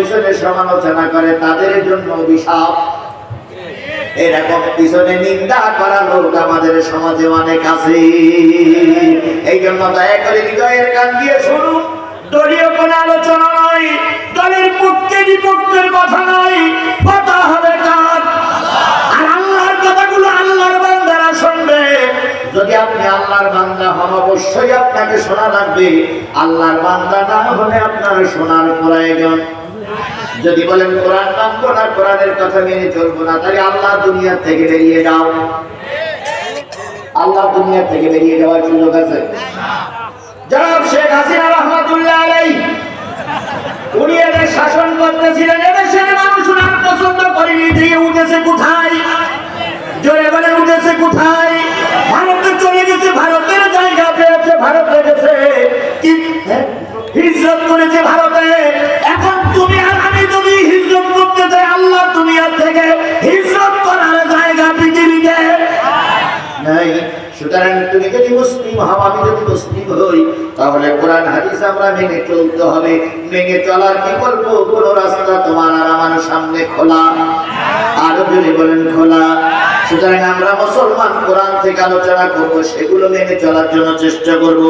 পিছনে সমালোচনা করে, তাদের জন্য অভিশাপ। এরকম পিছনে নিন্দা করা লোক আমাদের সমাজে অনেক আছে। এই জন্য দয়া করে হৃদয়ের কান দিয়ে শুনুন। যদি আপনি আল্লাহর বান্দা হন, অবশ্যই আপনাকে শোনা লাগবে। আল্লাহর বান্দা না হলে আপনার শোনার প্রয়োজন। যদি বলেন কোরআন মানবো না, কোরআনের কথা মেনে চলবো না, তাহলে আল্লাহ দুনিয়া থেকে বেরিয়ে যাও। আল্লাহ দুনিয়া থেকে বেরিয়ে যাওয়ার সুযোগ আছে? জনাব শেখ হাসিনা রহমাতুল্লাহ আলাই উনি এদের শাসন করতেছিলেন, এদেশের মানুষ পছন্দ করেনি, দিয়ে উঠেছে কোথায়? জোরে বলে উঠেছে কোথায়? যদি মুসলিম আমি যদি মুসলিম হই, তাহলে কোরআন, হাদিস আমরা মেনে চলতে হবে। মেনে চলার কোন রাস্তা তোমার আর আমার সামনে খোলা। আরও যদি বলেন, খোলা। সুতরাং আমরা মুসলমান কোরআন থেকে আলোচনা করব, সেগুলো মেনে চলার জন্য চেষ্টা করব।